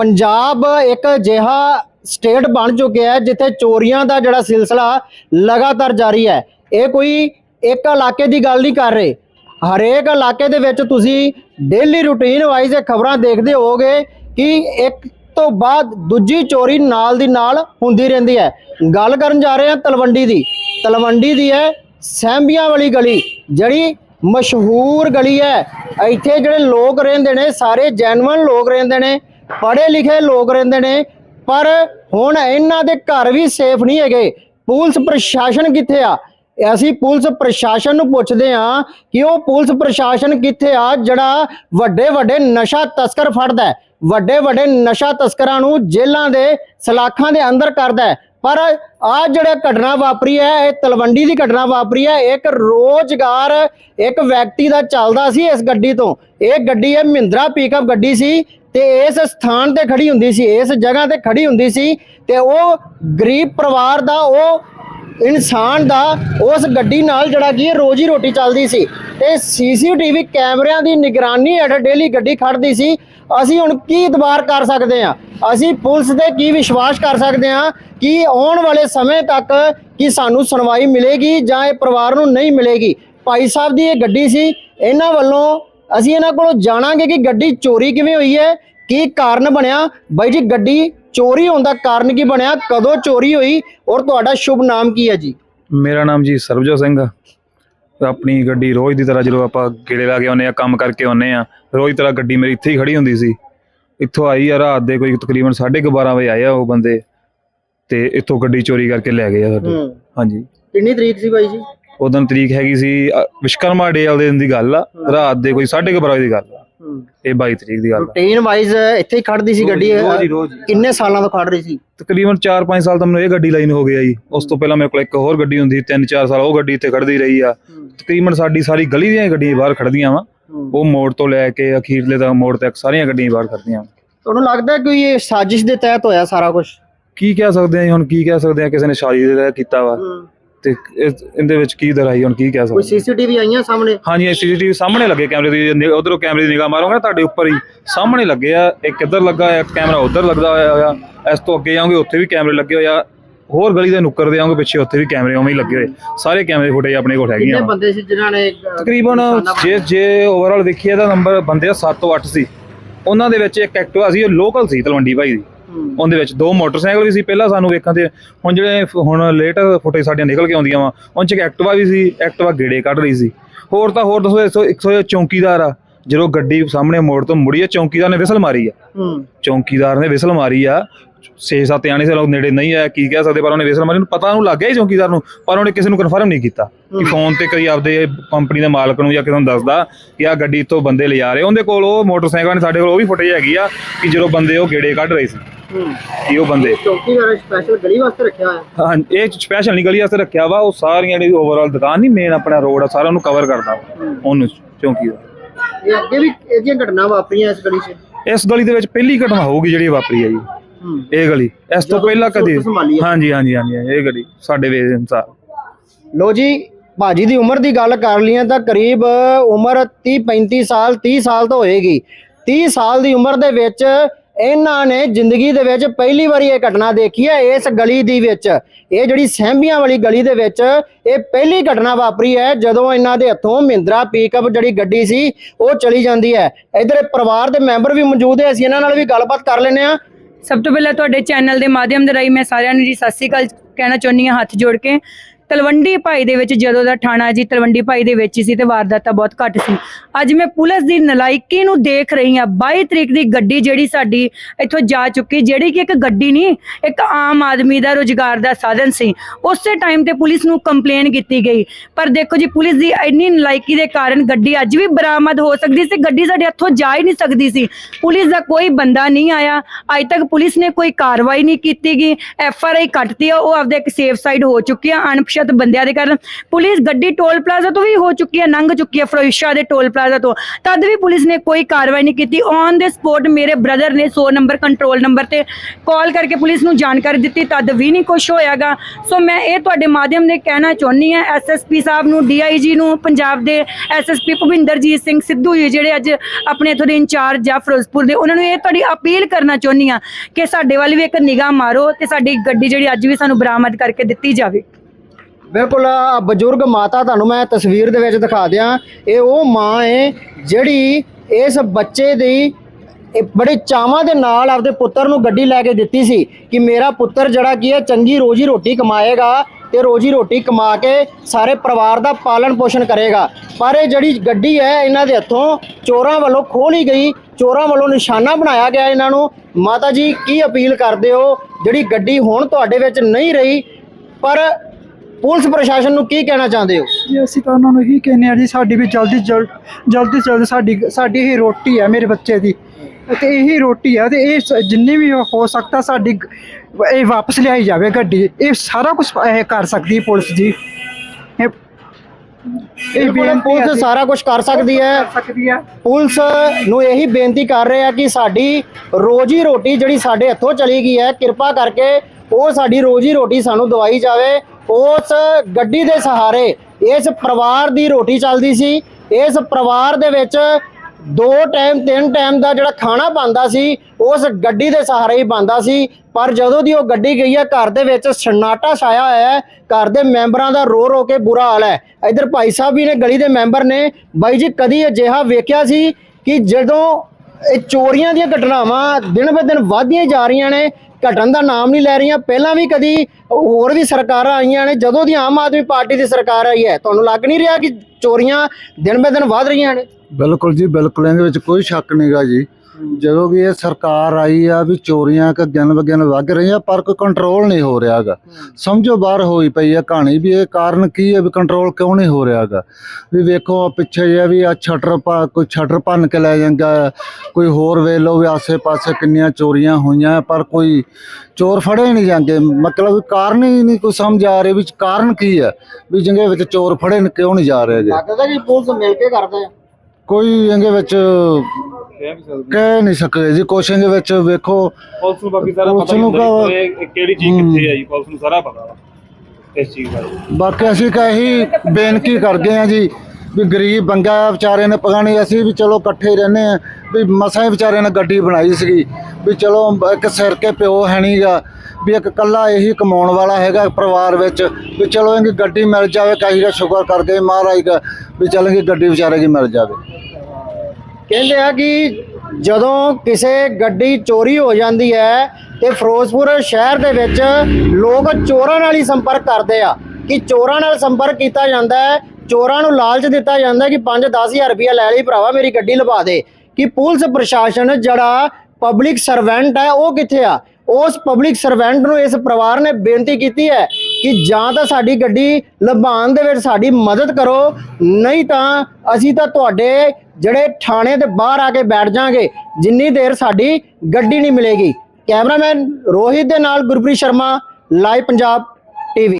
ਪੰਜਾਬ ਇੱਕ ਅਜਿਹਾ ਸਟੇਟ ਬਣ ਚੁੱਕਿਆ ਹੈ ਜਿੱਥੇ ਚੋਰੀਆਂ ਦਾ ਜਿਹੜਾ ਸਿਲਸਿਲਾ ਲਗਾਤਾਰ ਜਾਰੀ ਹੈ। ਇਹ ਕੋਈ ਇੱਕ ਇਲਾਕੇ ਦੀ ਗੱਲ ਨਹੀਂ ਕਰ ਰਹੇ। ਹਰੇਕ ਇਲਾਕੇ ਦੇ ਵਿੱਚ ਤੁਸੀਂ ਡੇਲੀ ਰੂਟੀਨ ਵਾਈਜ਼ ਇਹ ਖਬਰਾਂ ਦੇਖਦੇ ਹੋਗੇ ਕਿ ਇੱਕ ਤੋਂ ਬਾਅਦ ਦੂਜੀ ਚੋਰੀ ਨਾਲ ਦੀ ਨਾਲ ਹੁੰਦੀ ਰਹਿੰਦੀ ਹੈ। ਗੱਲ ਕਰਨ ਜਾ ਰਹੇ ਹਾਂ ਤਲਵੰਡੀ ਦੀ। ਤਲਵੰਡੀ ਦੀ ਹੈ ਸੈਂਬੀਆਂ ਵਾਲੀ ਗਲੀ, ਜਿਹੜੀ ਮਸ਼ਹੂਰ ਗਲੀ ਹੈ। ਇੱਥੇ ਜਿਹੜੇ ਲੋਕ ਰਹਿੰਦੇ ਨੇ, ਸਾਰੇ ਜੈਨੂਅਨ ਲੋਕ ਰਹਿੰਦੇ ਨੇ। ਪੜ੍ਹੇ ਲਿਖੇ ਲੋਕ ਰਹਿੰਦੇ ਨੇ, ਪਰ ਹੁਣ ਇਹਨਾਂ ਦੇ ਘਰ ਵੀ ਸੇਫ ਨਹੀਂ ਹੈਗੇ। ਪੁਲਿਸ ਪ੍ਰਸ਼ਾਸਨ ਕਿੱਥੇ ਆ? ਅਸੀਂ ਪੁਲਿਸ ਪ੍ਰਸ਼ਾਸਨ ਨੂੰ ਪੁੱਛਦੇ ਆ ਕਿ ਉਹ ਪੁਲਿਸ ਪ੍ਰਸ਼ਾਸਨ ਕਿੱਥੇ ਆ, ਜਿਹੜਾ ਵੱਡੇ ਵੱਡੇ ਨਸ਼ਾ ਤਸਕਰ ਫੜਦਾ ਹੈ। ਵੱਡੇ ਵੱਡੇ ਨਸ਼ਾ ਤਸਕਰਾਂ ਨੂੰ ਜੇਲ੍ਹਾਂ ਦੇ ਸਲਾਖਾਂ ਦੇ ਅੰਦਰ ਕਰਦਾ ਹੈ। ਪਰ ਆ ਜਿਹੜਾ ਘਟਨਾ ਵਾਪਰੀ ਹੈ, ਇਹ ਤਲਵੰਡੀ ਦੀ ਘਟਨਾ ਵਾਪਰੀ ਹੈ। ਇੱਕ ਰੋਜ਼ਗਾਰ ਇੱਕ ਵਿਅਕਤੀ ਦਾ ਚੱਲਦਾ ਸੀ ਇਸ ਗੱਡੀ ਤੋਂ। ਇਹ ਗੱਡੀ ਹੈ ਮਹਿੰਦਰਾ ਪਿਕਅਪ ਗੱਡੀ ਸੀ। ਤੇ ਇਸ ਸਥਾਨ ਤੇ ਖੜੀ ਹੁੰਦੀ ਸੀ, ਇਸ ਜਗ੍ਹਾ ਤੇ ਖੜੀ ਹੁੰਦੀ ਸੀ ਤੇ ਉਹ ਗਰੀਬ ਪਰਿਵਾਰ ਦਾ, ਉਹ ਇਨਸਾਨ ਦਾ ਉਸ ਗੱਡੀ ਨਾਲ ਜਿਹੜਾ ਕੀ ਰੋਜੀ ਰੋਟੀ ਚੱਲਦੀ ਸੀ ਤੇ ਸੀਸੀਟੀਵੀ ਕੈਮਰਿਆਂ ਦੀ ਨਿਗਰਾਨੀ ਹੇਠ ਡੇਲੀ ਗੱਡੀ ਖੜਦੀ ਸੀ। ਅਸੀਂ ਹੁਣ ਕੀ ਇਤਬਾਰ ਕਰ ਸਕਦੇ ਹਾਂ? ਅਸੀਂ ਪੁਲਿਸ ਤੇ ਕੀ ਵਿਸ਼ਵਾਸ ਕਰ ਸਕਦੇ ਹਾਂ ਕਿ ਆਉਣ ਵਾਲੇ ਸਮੇਂ ਤੱਕ ਕਿ ਸਾਨੂੰ ਸੁਣਵਾਈ ਮਿਲੇਗੀ ਜਾਂ ਇਹ ਪਰਿਵਾਰ ਨੂੰ ਨਹੀਂ ਮਿਲੇਗੀ? ਭਾਈ ਸਾਹਿਬ ਦੀ ਇਹ ਗੱਡੀ ਸੀ, ਇਹਨਾਂ ਵੱਲੋਂ ਅਸੀਂ ਇਹਨਾਂ ਕੋਲੋਂ ਜਾਣਾਂਗੇ ਕਿ ਗੱਡੀ ਚੋਰੀ ਕਿਵੇਂ ਹੋਈ ਹੈ ਕੀ ਕਾਰਨ ਬਣਿਆ। ਬਾਈ ਜੀ ਗੱਡੀ ਚੋਰੀ ਹੋਣ ਦਾ ਕਾਰਨ ਕੀ ਬਣਿਆ ਕਦੋਂ ਚੋਰੀ ਹੋਈ ਔਰ ਤੁਹਾਡਾ ਸ਼ੁਭ ਨਾਮ ਕੀ ਹੈ ਜੀ? ਮੇਰਾ ਨਾਮ ਜੀ ਸਰਬਜੋਤ ਸਿੰਘ ਆ। ਆਪਣੀ ਗੱਡੀ ਰੋਜ਼ ਦੀ ਤਰ੍ਹਾਂ ਜਦੋਂ ਆਪਾਂ ਗੇੜੇ ਲਾ ਕੇ ਆਉਂਦੇ ਆ ਕੰਮ ਕਰਕੇ ਆਉਂਦੇ ਆ ਰੋਜ਼ ਦੀ ਤਰ੍ਹਾਂ ਗੱਡੀ ਮੇਰੀ ਇੱਥੇ ਹੀ ਖੜੀ ਹੁੰਦੀ ਸੀ। ਇੱਥੋਂ ਆਈ ਆ ਰਾਤ ਦੇ ਕੋਈ ਤਕਰੀਬਨ 12:30 ਵਜੇ ਆਏ ਆ ਉਹ ਬੰਦੇ ਤੇ ਇੱਥੋਂ ਗੱਡੀ ਚੋਰੀ ਕਰਕੇ ਲੈ ਗਏ ਆ ਸਾਡੇ। ਹਾਂਜੀ। ਕਿੰਨੀ ਤਰੀਕ ਸੀ ਬਾਈ ਜੀ? ਉਦੋਂ ਤਰੀਕ ਹੈਗੀ ਸੀ ਅ, ਵਿਸ਼ਕਰਮਾ ਡੇ ਵਾਲੇ ਦਿਨ ਦੀ ਗੱਲ ਆ ਰਾਤ ਦੇ ਕੋਈ 12:30 ਵਜੇ ਦੀ ਗੱਲ ਆ। ਇਹ 22 ਤਰੀਕ ਦੀ ਗੱਲ ਆ। ਰੂਟੀਨ ਵਾਈਜ਼ ਇੱਥੇ ਹੀ ਖੜਦੀ ਸੀ ਗੱਡੀ ਰੋਜ਼ ਹੀ ਰੋਜ਼ ਹੀ। ਕਿੰਨੇ ਸਾਲਾਂ ਤੋਂ ਖੜ ਰਹੀ ਸੀ? ਤਕਰੀਬਨ 4-5 ਸਾਲ ਤਾਂ ਮੈਨੂੰ ਇਹ ਗੱਡੀ ਲਾਈਨ ਹੋ ਗਿਆ ਜੀ। ਉਸ ਤੋਂ ਪਹਿਲਾਂ ਮੇਰੇ ਕੋਲ ਇੱਕ ਹੋਰ ਗੱਡੀ ਹੁੰਦੀ 3-4 ਸਾਲ ਉਹ ਗੱਡੀ ਇੱਥੇ ਖੜਦੀ ਰਹੀ ਆ। ਤਕਰੀਬਨ ਸਾਡੀ ਸਾਰੀ ਗਲੀ ਦੀਆਂ ਹੀ ਗੱਡੀਆਂ ਬਾਹਰ ਖੜਦੀਆਂ ਵਾ। ਉਹ ਮੋੜ ਤੋਂ ਲੈ ਕੇ ਅਖੀਰਲੇ ਤੱਕ ਮੋੜ ਤੱਕ ਸਾਰੀਆਂ ਗੱਡੀਆਂ ਬਾਹਰ ਖੜਦੀਆਂ ਤੁਹਾਨੂੰ ਲੱਗਦਾ ਹੈ ਕੋਈ ਇਹ ਸਾਜ਼ਿਸ਼ ਦੇ ਤਹਿਤ ਹੋਇਆ ਸਾਰਾ ਕੁਝ ਕੀ ਕਹਿ ਸਕਦੇ ਆ ਜੀ ਹੁਣ ਕੀ ਕਹਿ ਸਕਦੇ ਆ ਕਿਸੇ ਨੇ ਸ਼ਾਦੀ ਦੇ ਤਹਿਤ ਕੀਤਾ ਵਾ। ਤੇ ਇਸ- ਇਹਦੇ ਵਿੱਚ ਕੀ ਦਰਾਈ ਹੁਣ ਕੀ ਕਹਿ ਕੋਈ ਸਕਦੇ ਸੀਸੀਟੀਵੀ ਆਈਆਂ ਸਾਹਮਣੇ ਹਾਂਜੀ ਸੀਸੀਟੀਵੀ ਸਾਹਮਣੇ ਲੱਗੇ ਕੈਮਰੇ ਦੀ ਉਧਰੋਂ ਕੈਮਰੇ ਦੀ ਨਿਗਾਹ ਮਾਰੋਗੇ ਨਾ ਤੁਹਾਡੇ ਉੱਪਰ ਹੀ ਸਾਹਮਣੇ ਲੱਗੇ ਆ ਇੱਕ ਇੱਧਰ ਲੱਗਾ ਆ ਇੱਕ ਕੈਮਰਾ ਉੱਧਰ ਲੱਗਦਾ ਹੋਇਆ ਹੋਇਆ ਇਸ ਤੋਂ ਅੱਗੇ ਜਾਓਗੇ ਉੱਥੇ ਵੀ ਕੈਮਰੇ ਲੱਗੇ ਹੋਏ ਆ ਹੋਰ ਗਲੀ ਦੇ ਨੁੱਕਰ ਦੇ ਆਓਗੇ ਪਿੱਛੇ ਉੱਥੇ ਵੀ ਕੈਮਰੇ ਉਵੇਂ ਹੀ ਲੱਗੇ ਹੋਏ ਸਾਰੇ ਕੈਮਰੇ ਫੁਟੇਜ ਆਪਣੇ ਕੋਲ ਹੈਗੀਆਂ ਕਿੰਨੇ ਵਾ। ਬੰਦੇ ਸੀ ਜਿਨ੍ਹਾਂ ਨੇ ਅਹ, ਤਕਰੀਬਨ ਨਿਸ਼ਾਨਾ ਜੇ ਜੇ ਓਵਰਆਲ ਦੇਖੀਏ ਤਾਂ ਨੰਬਰ ਬੰਦੇ 7 ਤੋਂ 8 ਸੀ ਉਹਨਾਂ ਦੇ ਵਿੱਚ ਇੱਕ ਐਕਟਿਵਾ ਸੀ ਉਹ ਲੋਕਲ ਸੀ ਤਲਵੰਡੀ ਭਾਈ ਦੀ ਹੂੰ। ਉਹਦੇ ਵਿੱਚ ਦੋ ਮੋਟਰਸਾਈਕਲ ਵੀ ਸੀ, ਪਹਿਲਾਂ ਸਾਨੂੰ ਵੇਖਣ ਤੇ ਹੁਣ ਜਿਹੜੇ ਹੁਣ ਲੇਟ ਫੁਟੇਜ ਸਾਡੀਆਂ ਨਿਕਲ ਕੇ ਆਉਂਦੀਆਂ ਵਾ ਉਹਨਾਂ ਚ ਇੱਕ ਐਕਟਿਵਾ ਵੀ ਸੀ, ਐਕਟਿਵਾ ਗੇੜੇ ਕੱਢ ਰਹੀ ਸੀ। ਹੋਰ ਤਾਂ ਹੋਰ ਦੱਸੋ 100 100 ਚੌਂਕੀਦਾਰ ਆ। ਜਦੋਂ ਗੱਡੀ ਸਾਹਮਣੇ ਮੋੜ ਤੋਂ ਮੁੜੀ ਆ ਚੌਂਕੀਦਾਰ ਨੇ ਵਿਸਲ ਮਾਰੀ ਆ। ਹੂੰ। ਚੌਂਕੀਦਾਰ ਨੇ ਵਿਸਲ ਮਾਰੀ ਆ। 6-7 ਆਣੇ ਸੀ ਲੋਕ ਨੇੜੇ ਨਹੀਂ ਆਇਆ ਕੀ ਕਹਿ ਸਕਦੇ ਪਰ ਉਹਨੇ ਵਿਸਲ ਮਾਰੀ। ਨੂੰ ਪਤਾ ਨੂੰ ਲੱਗ ਗਿਆ ਚੌਂਕੀਦਾਰ ਨੂੰ ਪਰ ਉਹਨੇ ਕਿਸੇ ਨੂੰ ਕਨਫਰਮ ਨਹੀਂ ਕੀਤਾ ਕਿ ਫੋਨ ਤੇ ਕਦੀ ਆਪਦੇ ਕੰਪਨੀ ਦੇ ਮਾਲਕ ਨੂੰ ਜਾਂ ਕਿਸੇ ਨੂੰ ਦੱਸਦਾ ਕਿ ਆ ਗੱਡੀ ਤੋਂ ਬੰਦੇ ਲਿਜਾ ਰਹੇ ਉਹਦੇ ਕੋਲ ਉਹ ਮੋਟਰਸਾਈਕਲ ਨੇ ਸਾਡੇ ਕੋਲ ਉਹ ਵੀ ਫੁਟੇਜ ਹੈਗੀ ਆ ਕਿ ਜਦੋਂ ਬੰਦੇ ਉਹ ਗੇੜੇ ਕੱਢ ਰਹੇ ਸੀ। ਹੂੰ। ਕਿ ਉਹ ਬੰਦੇ। ਚੌਕੀਦਾਰ ਸਪੈਸ਼ਲ ਗਲੀ ਵਾਸਤੇ ਰੱਖਿਆ ਹੋਇਆ? ਹਾਂ ਇਹ ਸਪੈਸ਼ਲ ਨਹੀਂ ਗਲੀ ਵਾਸਤੇ ਰੱਖਿਆ ਵਾ। ਉਹ ਸਾਰੀਆਂ ਜਿਹੜੀ ਓਵਰਆਲ ਦੁਕਾਨ ਨਹੀਂ ਮੇਨ ਆਪਣਾ ਰੋਡ ਆ ਸਾਰਾ ਉਹਨੂੰ ਕਵਰ ਕਰਦਾ। ਉਹਨੂੰ ਚੌਂਕੀ ਇਹ ਅੱਗੇ ਵੀ ਇਹ ਜਿਹੀਆਂ ਘਟਨਾ ਵਾਪਰੀਆਂ ਇਸ ਗਲੀ 'ਚ? ਇਸ ਗਲੀ ਦੇ ਵਿੱਚ ਪਹਿਲੀ ਘਟਨਾ ਹੋਊਗੀ ਜਿਹੜੀ ਵਾਪਰੀ ਹੈ ਜੀ। ਹੂੰ। ਇਹ ਗਲੀ। ਇਸ ਤੋਂ ਜਦੋਂ ਪਹਿਲਾਂ ਕਦੀ ਸੁਰਤ ਸੰਭਾਲੀ ਹੈ। ਹਾਂਜੀ ਹਾਂਜੀ ਹਾਂਜੀ ਇਹ ਗਲੀ ਸਾਡੇ ਵੇਸ ਅਨੁਸਾਰ। ਲੋ ਜੀ ਭਾਜੀ ਦੀ ਉਮਰ ਦੀ ਗੱਲ ਕਰ ਲਈਏ ਤਾਂ ਕਰੀਬ ਉਮਰ 30 35 ਸਾਲ 30 ਸਾਲ ਤੋਂ ਹੋਏਗੀ। 30 ਸਾਲ ਦੀ ਉਮਰ ਦੇ ਵਿੱਚ ਇਹਨਾਂ ਨੇ ਜ਼ਿੰਦਗੀ ਦੇ ਵਿੱਚ ਪਹਿਲੀ ਵਾਰੀ ਇਹ ਘਟਨਾ ਦੇਖੀ ਹੈ ਇਸ ਗਲੀ ਦੀ ਵਿੱਚ। ਇਹ ਜਿਹੜੀ ਸਹਿੰਬੀਆਂ ਵਾਲੀ ਗਲੀ ਦੇ ਵਿੱਚ ਇਹ ਪਹਿਲੀ ਘਟਨਾ ਵਾਪਰੀ ਹੈ ਜਦੋਂ ਇਹਨਾਂ ਦੇ ਹੱਥੋਂ ਮਹਿੰਦਰਾ ਪਿਕਅਪ ਜਿਹੜੀ ਗੱਡੀ ਸੀ ਉਹ ਚਲੀ ਜਾਂਦੀ ਹੈ। ਇਧਰ ਪਰਿਵਾਰ ਦੇ ਮੈਂਬਰ ਵੀ ਮੌਜੂਦ ਹੈ, ਅਸੀਂ ਇਹਨਾਂ ਨਾਲ ਵੀ ਗੱਲਬਾਤ ਕਰ ਲੈਂਦੇ ਹਾਂ। ਸਭ ਤੋਂ ਪਹਿਲਾਂ ਤੁਹਾਡੇ ਚੈਨਲ ਦੇ ਮਾਧਿਅਮ ਦੇ ਰਾਹੀਂ ਮੈਂ ਸਾਰਿਆਂ ਨੂੰ ਜੀ ਸਤਿ ਸ੍ਰੀ ਅਕਾਲ ਕਹਿਣਾ ਚਾਹੁੰਦੀ ਹਾਂ, ਹੱਥ ਜੋੜ ਕੇ। ਤਲਵੰਡੀ ਭਾਈ ਦੇ ਵਿੱਚ ਜਦੋਂ ਦਾ ਥਾਣਾ ਜੀ, ਤਲਵੰਡੀ ਭਾਈ ਦੇ ਵਿੱਚ ਹੀ ਸੀ ਤੇ ਵਾਰਦਾਤਾਂ ਬਹੁਤ ਘੱਟ ਸੀ। ਅੱਜ ਮੈਂ ਪੁਲਿਸ ਦੀ ਨਲਾਇਕੀ ਨੂੰ ਦੇਖ ਰਹੀ ਹਾਂ। 22 ਤਰੀਕ ਦੀ ਗੱਡੀ ਜਿਹੜੀ ਸਾਡੀ ਇੱਥੋਂ ਜਾ ਚੁੱਕੀ, ਜਿਹੜੀ ਕਿ ਇੱਕ ਗੱਡੀ ਨਹੀਂ, ਇੱਕ ਆਮ ਆਦਮੀ ਦਾ ਰੋਜ਼ਗਾਰ ਦਾ ਸਾਧਨ ਸੀ, ਉਸੇ ਟਾਈਮ ਤੇ ਪੁਲਿਸ ਨੂੰ ਕੰਪਲੇਨ ਕੀਤੀ ਗਈ। ਪਰ ਦੇਖੋ ਜੀ, ਪੁਲਿਸ ਦੀ ਇੰਨੀ ਨਲਾਇਕੀ ਦੇ ਕਾਰਨ ਗੱਡੀ ਅੱਜ ਵੀ ਬਰਾਮਦ ਹੋ ਸਕਦੀ ਸੀ, ਗੱਡੀ ਸਾਡੇ ਹੱਥੋਂ ਜਾ ਹੀ ਨਹੀਂ ਸਕਦੀ ਸੀ। ਪੁਲਿਸ ਦਾ ਕੋਈ ਬੰਦਾ ਨਹੀਂ ਆਇਆ। ਅੱਜ ਤੱਕ ਪੁਲਿਸ ਨੇ ਕੋਈ ਕਾਰਵਾਈ ਨਹੀਂ ਕੀਤੀ ਗਈ। ਐਫ ਆਰ ਆਈ ਕੱਟਤੀ ਆ, ਉਹ ਆਪਦੇ ਇੱਕ ਸੇਫ ਸਾਈਡ ਹੋ ਚੁੱਕੀ ਆ, ਅਣਪਛਾਤੇ ਪ੍ਰਤੀਸ਼ਤ ਬੰਦਿਆਂ ਦੇ ਕਾਰਨ ਪੁਲਿਸ ਗੱਡੀ ਟੋਲ ਪਲਾਜ਼ਾ ਤੋਂ ਵੀ ਹੋ ਚੁੱਕੀ ਹੈ ਲੰਘ ਚੁੱਕੀ ਹੈ ਫਰੋਸ਼ਾ ਦੇ ਟੋਲ ਪਲਾਜ਼ਾ ਤੋਂ। ਤਦ ਵੀ ਪੁਲਿਸ ਨੇ ਕੋਈ ਕਾਰਵਾਈ ਨਹੀਂ ਕੀਤੀ। ਔਨ ਦੇ ਸਪੋਰਟ ਮੇਰੇ ਬ੍ਰਦਰ ਨੇ 100 ਨੰਬਰ, ਕੰਟਰੋਲ ਨੰਬਰ ਤੇ ਕਾਲ ਕਰਕੇ ਪੁਲਿਸ ਨੂੰ ਜਾਣਕਾਰੀ ਦਿੱਤੀ। ਤਦ ਵੀ ਨਹੀਂ ਕੁਝ ਹੋਇਆਗਾ। ਸੋ ਮੈਂ ਇਹ ਤੁਹਾਡੇ ਮਾਧਿਅਮ ਦੇ ਕਹਿਣਾ ਚਾਹੁੰਦੀ ਹਾਂ ਐਸਐਸਪੀ ਸਾਹਿਬ ਨੂੰ ਡੀਆਈਜੀ ਨੂੰ, ਪੰਜਾਬ ਦੇ ਐਸਐਸਪੀ ਭੁਪਿੰਦਰਜੀਤ ਸਿੰਘ ਸਿੱਧੂ ਜੀ ਜਿਹੜੇ ਅੱਜ ਆਪਣੇ ਇੱਥੋਂ ਦੇ ਇੰਚਾਰਜ ਆ ਫਿਰੋਜ਼ਪੁਰ ਦੇ, ਉਹਨਾਂ ਨੂੰ ਇਹ ਤੁਹਾਡੀ ਅਪੀਲ ਕਰਨਾ ਚਾਹੁੰਦੀ ਹਾਂ ਕਿ ਸਾਡੇ ਵੱਲ ਵੀ ਇੱਕ ਨਿਗਾਹ ਮਾਰੋ ਤੇ ਸਾਡੀ ਗੱਡੀ ਜਿਹੜੀ ਅੱਜ ਵੀ ਸਾਨੂੰ ਬਰਾਮਦ ਕਰਕੇ ਦਿੱਤੀ ਜਾਵੇ। ਬਿਲਕੁਲ ਬਜ਼ੁਰਗ ਮਾਤਾ ਤੁਹਾਨੂੰ ਮੈਂ ਤਸਵੀਰ ਦੇ ਵਿੱਚ ਦਿਖਾ ਦਿਆਂ। ਇਹ ਉਹ ਮਾਂ ਹੈ ਜਿਹੜੀ ਇਸ ਬੱਚੇ ਦੀ, ਇਹ ਬੜੇ ਚਾਵਾਂ ਦੇ ਨਾਲ ਆਪਦੇ ਪੁੱਤਰ ਨੂੰ ਗੱਡੀ ਲੈ ਕੇ ਦਿੱਤੀ ਸੀ ਕਿ ਮੇਰਾ ਪੁੱਤਰ ਜਿਹੜਾ ਕੀ ਹੈ, ਚੰਗੀ ਰੋਜੀ ਰੋਟੀ ਕਮਾਏਗਾ ਤੇ ਰੋਜੀ ਰੋਟੀ ਕਮਾ ਕੇ ਸਾਰੇ ਪਰਿਵਾਰ ਦਾ ਪਾਲਣ ਪੋਸ਼ਣ ਕਰੇਗਾ। ਪਰ ਇਹ ਜਿਹੜੀ ਗੱਡੀ ਹੈ, ਇਹਨਾਂ ਦੇ ਹੱਥੋਂ ਚੋਰਾਂ ਵੱਲੋਂ ਖੋਹ ਲਈ ਗਈ। ਚੋਰਾਂ ਵੱਲੋਂ ਨਿਸ਼ਾਨਾ ਬਣਾਇਆ ਗਿਆ ਇਹਨਾਂ ਨੂੰ। ਮਾਤਾ ਜੀ, ਕੀ ਅਪੀਲ ਕਰਦੇ ਹੋ? ਜਿਹੜੀ ਗੱਡੀ ਹੁਣ ਤੁਹਾਡੇ ਵਿੱਚ ਨਹੀਂ ਰਹੀ, ਪਰ ਪੁਲਿਸ ਪ੍ਰਸ਼ਾਸਨ ਨੂੰ ਕੀ ਕਹਿਣਾ ਚਾਹੁੰਦੇ ਹੋ? ਜੀ ਅਸੀਂ ਤਾਂ ਉਹਨਾਂ ਨੂੰ ਇਹੀ ਕਹਿੰਦੇ ਆ ਜੀ ਸਾਡੀ ਵੀ ਜਲਦੀ ਜਲਦ ਜਲਦੀ ਸਾਡੀ ਸਾਡੀ ਹੀ ਰੋਟੀ ਹੈ ਮੇਰੇ ਬੱਚੇ ਦੀ। ਤੇ ਇਹੀ ਰੋਟੀ ਹੈ ਤੇ ਇਹ ਸ- ਜਿੰਨੀ ਵੀ ਹੋ ਸਕਦਾ ਸਾਡੀ ਗ- ਇਹ ਵਾਪਸ ਲਿਆਈ ਜਾਵੇ ਗੱਡੀ। ਇਹ ਸਾਰਾ ਕੁਝ ਇਹ ਕਰ ਸਕਦੀ ਹੈ ਪੁਲਿਸ ਜੀ। ਇਹ ਇਹ ਬਿਲਕੁਲ ਬੇਨਤੀ ਪੁਲਿਸ ਸਾਰਾ ਕੁਝ ਕਰ ਸਕਦੀ ਹੈ। ਕਰ ਸਕਦੀ ਹੈ। ਪੁਲਿਸ ਨੂੰ ਇਹੀ ਬੇਨਤੀ ਕਰ ਰਹੇ ਆ ਕਿ ਸਾਡੀ ਰੋਜੀ ਰੋਟੀ ਜਿਹੜੀ ਸਾਡੇ ਹੱਥੋਂ ਚਲੀ ਗਈ ਹੈ ਕਿਰਪਾ ਕਰਕੇ ਉਹ ਸਾਡੀ ਰੋਜੀ ਰੋਟੀ ਸਾਨੂੰ ਦਵਾਈ ਜਾਵੇ, ਉਸ ਗੱਡੀ ਦੇ ਸਹਾਰੇ ਇਸ ਪਰਿਵਾਰ ਦੀ ਰੋਟੀ ਚੱਲਦੀ ਸੀ। ਇਸ ਪਰਿਵਾਰ ਦੇ ਵਿੱਚ ਦੋ ਟਾਈਮ, ਤਿੰਨ ਟਾਈਮ ਦਾ ਜਿਹੜਾ ਖਾਣਾ ਬੰਦਾ ਸੀ, ਉਸ ਗੱਡੀ ਦੇ ਸਹਾਰੇ ਹੀ ਬੰਦਾ ਸੀ। ਪਰ ਜਦੋਂ ਦੀ ਉਹ ਗੱਡੀ ਗਈ ਹੈ, ਘਰ ਦੇ ਵਿੱਚ ਸਨਾਟਾ ਛਾਇਆ ਹੋਇਆ ਹੈ। ਘਰ ਦੇ ਮੈਂਬਰਾਂ ਦਾ ਰੋ ਰੋ ਕੇ ਬੁਰਾ ਹਾਲ ਹੈ। ਇੱਧਰ ਭਾਈ ਸਾਹਿਬ ਵੀ ਨੇ, ਗਲੀ ਦੇ ਮੈਂਬਰ ਨੇ। ਬਾਈ ਜੀ, ਕਦੀ ਅਜਿਹਾ ਵੇਖਿਆ ਸੀ ਕਿ ਜਦੋਂ ਇਹ ਚੋਰੀਆਂ ਦੀਆਂ ਘਟਨਾਵਾਂ ਦਿਨ ਬ ਦਿਨ ਵਧਦੀਆਂ ਜਾ ਰਹੀਆਂ ਨੇ, ਘਟਣ ਦਾ ਨਾਮ ਨਹੀਂ ਲੈ ਰਹੀਆਂ। ਪਹਿਲਾਂ ਵੀ ਕਦੀ ਹੋਰ ਵੀ ਸਰਕਾਰਾਂ ਆਈਆਂ ਨੇ, ਜਦੋਂ ਦੀ ਆਮ ਆਦਮੀ ਪਾਰਟੀ ਦੀ ਸਰਕਾਰ ਆਈ ਹੈ, ਤੁਹਾਨੂੰ ਲੱਗ ਨਹੀਂ ਰਿਹਾ ਕਿ ਚੋਰੀਆਂ ਦਿਨ ਬ ਦਿਨ ਵਧ ਰਹੀਆਂ ਨੇ? ਬਿਲਕੁਲ ਜੀ, ਬਿਲਕੁਲ। ਇਹਦੇ ਵਿੱਚ ਕੋਈ ਸ਼ੱਕ ਨਹੀਂਗਾ ਜੀ। ਜਦੋਂ ਵੀ ਇਹ ਸਰਕਾਰ ਆਈ ਆ ਵੀ ਚੋਰੀਆਂ ਕ ਦਿਨ ਬ ਰਹੀਆਂ, ਪਰ ਕੋਈ ਕੰਟਰੋਲ ਨਹੀਂ ਹੋ ਰਿਹਾਗਾ। ਸਮਝੋ ਬਾਹਰ ਹੋਈ ਪਈ ਆ ਕਹਾਣੀ ਵੀ ਇਹ ਕਾਰਨ ਕੀ ਹੈ ਵੀ ਕੰਟਰੋਲ ਕਿਉਂ ਨਹੀਂ ਹੋ ਰਿਹਾਗਾ? ਵੀ ਵੇਖੋ ਆਹ ਪਿੱਛੇ ਜਿਹਾ ਵੀ ਆ ਛਟਰ ਪਾ, ਕੋਈ ਛਟਰ ਭੰਨ ਕੇ ਲੈ ਜਾਂਦਾ, ਕੋਈ ਹੋਰ ਵੇਖ ਲਓ ਵੀ ਆਸੇ-ਪਾਸੇ ਕਿੰਨੀਆਂ ਚੋਰੀਆਂ ਹੋਈਆਂ, ਪਰ ਕੋਈ ਚੋਰ ਫੜੇ ਨਹੀਂ ਜਾਂਦੇ। ਮਤਲਬ ਕਾਰਨ ਹੀ ਨਹੀਂ ਕੋਈ ਸਮਝ ਆ ਰਿਹਾ ਵੀ ਕਾਰਨ ਕੀ ਹੈ ਵੀ ਜਿੰਗੇ ਵਿੱਚ ਚੋਰ ਫੜੇ ਕਿਉਂ ਨਹੀਂ ਜਾ ਰਹੇ ਜੀ? ਲੱਗਦਾ ਕਿ ਪੁਲਿਸ ਮਿਲ ਕੇ ਕਰਦੇ ਆ। ਕੋਈ ਇਹਦੇ ਵਿੱਚ ਕਹਿ ਨਹੀਂ ਸਕਦੇ ਜੀ ਕੁਛ ਇਹਦੇ ਵਿੱਚ ਵੇਖੋ। ਪੁਲਿਸ ਨੂੰ ਬਾਕੀ ਸਾਰਾ ਪੁਲਿਸ ਪਤਾ ਹੀ ਨੂੰ ਹੁੰਦਾ ਕਹੋ- ਵੀ ਇਹ ਕਿਹੜੀ ਚੀਜ਼ ਕਿੱਥੇ ਜੀ ਪੁਲਿਸ ਨੂੰ ਸਾਰਾ ਪਤਾ ਵਾ ਇਸ ਚੀਜ਼ ਬਾਰੇ। ਬਾਕੀ ਅਸੀਂ ਤਾਂ ਇਹੀ ਬੇਨਤੀ ਕਰਦੇ ਹਾਂ ਜੀ ਵੀ ਗਰੀਬ ਹੈ ਵਿਚਾਰੇ ਨੇ ਨਹੀਂ ਅਸੀਂ ਵੀ ਚਲੋ ਇਕੱਠੇ ਹੀ ਰਹਿੰਦੇ ਆ ਵੀ ਮਸਾਂ ਹੀ ਵਿਚਾਰੇ ਨੇ ਗੱਡੀ ਬਣਾਈ ਸੀਗੀ ਵੀ ਚਲੋ ਇੱਕ ਸਿਰ ਕੇ ਪਿਓ ਹੈ ਨਹੀਂਗਾ ਵੀ ਇੱਕ ਕੱਲਾ ਇਹੀ ਕਮਾਉਣ ਵਾਲਾ ਹੈਗਾ ਪਰਿਵਾਰ ਵਿੱਚ ਵੀ ਚਲੋ ਇਹਦੀ ਗੱਡੀ ਮਿਲ ਜਾਵੇ ਕਹੀ ਦਾ ਸ਼ੁਕਰ ਕਰਦੇ ਹਾਂ ਮਹਾਰਾਜ ਦਾ ਵੀ ਚਲ ਇਹਦੀ ਗੱਡੀ ਵਿਚਾਰੇ ਦੀ ਮਿਲ ਜਾਵੇ। ਕਹਿੰਦੇ ਆ ਕਿ ਜਦੋਂ ਕਿਸੇ ਗੱਡੀ ਚੋਰੀ ਹੋ ਜਾਂਦੀ ਹੈ ਤੇ ਫਿਰੋਜ਼ਪੁਰ ਸ਼ਹਿਰ ਦੇ ਵਿੱਚ ਲੋਕ ਚੋਰਾਂ ਨਾਲ ਹੀ ਸੰਪਰਕ ਕਰਦੇ ਆ, ਕਿ ਚੋਰਾਂ ਨਾਲ ਸੰਪਰਕ ਕੀਤਾ ਜਾਂਦਾ ਹੈ, ਚੋਰਾਂ ਨੂੰ ਲਾਲਚ ਦਿੱਤਾ ਜਾਂਦਾ ਹੈ ਕਿ 5-10000 ਰੁਪਇਆ ਲੈ ਲਈ, ਭਰਾਵਾ ਮੇਰੀ ਗੱਡੀ ਲਵਾ ਦੇ। ਕਿ ਪੁਲਿਸ ਪ੍ਰਸ਼ਾਸਨ ਜਿਹੜਾ ਪਬਲਿਕ ਸਰਵੈਂਟ ਹੈ, ਉਹ ਕਿੱਥੇ ਆ? ਉਸ ਪਬਲਿਕ ਸਰਵੈਂਟ ਨੂੰ ਇਸ ਪਰਿਵਾਰ ਨੇ ਬੇਨਤੀ ਕੀਤੀ ਹੈ ਕਿ ਜਾਂ ਤਾਂ ਸਾਡੀ ਗੱਡੀ ਲਭਾਉਣ ਦੇ ਵਿੱਚ ਸਾਡੀ ਮਦਦ ਕਰੋ, ਨਹੀਂ ਤਾਂ ਅਸੀਂ ਤਾਂ ਤੁਹਾਡੇ ਜਿਹੜੇ ਥਾਣੇ ਦੇ ਬਾਹਰ ਆ ਕੇ ਬੈਠ ਜਾਾਂਗੇ ਜਿੰਨੀ ਦੇਰ ਸਾਡੀ ਗੱਡੀ ਨਹੀਂ ਮਿਲੇਗੀ। ਕੈਮਰਾਮੈਨ ਰੋਹਿਤ ਦੇ ਨਾਲ ਗੁਰਪ੍ਰੀਤ ਸ਼ਰਮਾ, ਲਾਈਵ ਪੰਜਾਬ ਟੀਵੀ।